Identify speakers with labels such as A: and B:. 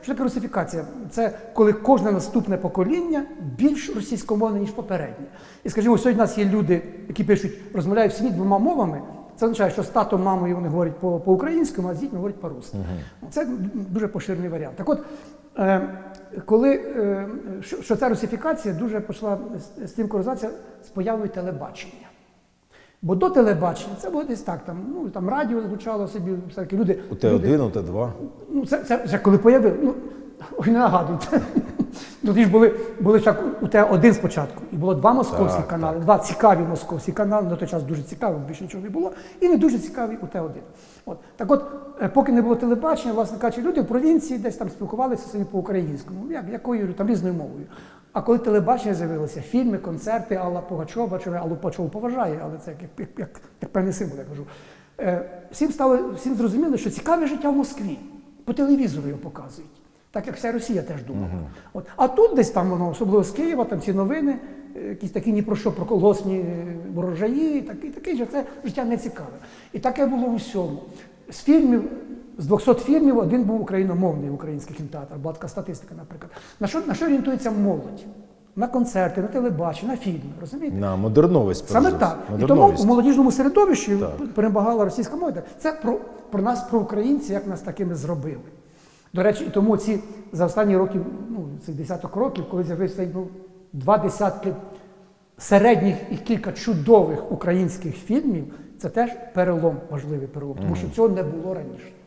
A: Що таке русифікація? Це коли кожне наступне покоління більш російськомовне, ніж попереднє. І скажімо, сьогодні у нас є люди, які пишуть, розмовляють в сім'ї двома мовами. Це означає, що з татом, мамою вони говорять по- по-українському, а з дітьми говорять по-русски. Це дуже поширений варіант. Так от, е, коли е, що, що ця русифікація дуже почала з, тим корелюватися з появою телебачення. Бо до телебачення це було десь так, там, ну, там радіо звучало собі, всякі люди.
B: У Т1, у Т2.
A: Ну, це, це вже коли появили. Ну, ой, не нагадуйте. Ну, ті ж були, були ще у те один спочатку, і було два московські
B: Так,
A: канали, два цікаві московські канали, на той час дуже цікаві, більше нічого не було, і не дуже цікаві у Т1. От. Так от, е, поки не було телебачення, власне кажучи, люди в провінції десь там спілкувалися собі по-українському, як, якою там різною мовою. А коли телебачення з'явилося, фільми, концерти, Алла Пугачова, бачу, Аллу Пугачову поважає, але це як, як, як, як певний символ, я кажу. Е, всім стало, всім зрозуміло, що цікаве життя в Москві. По телевізору його показують. Так як вся Росія теж думала. От. А тут десь там воно, особливо з Києва, там ці новини, е, якісь такі ні про що, про колгосні е, ворожаї, такі, таке, що це життя не цікаве. І таке було в усьому. З фільмів, з 200 фільмів один був україномовний український кінотеатр, була така статистика, наприклад. На що, на що орієнтується молодь? На концерти, на телебачення, на фільми, розумієте?
B: На модерновість.
A: Саме так. І тому у молодіжному середовищі
B: Так.
A: перемагала російська мова. Це про, про нас, про українців, як нас такими зробили. До речі, і тому ці за останні роки, ну, цих десяток років, коли з'явився ну, два десятки середніх і кілька чудових українських фільмів, це теж перелом, важливий перелом, тому що цього не було раніше.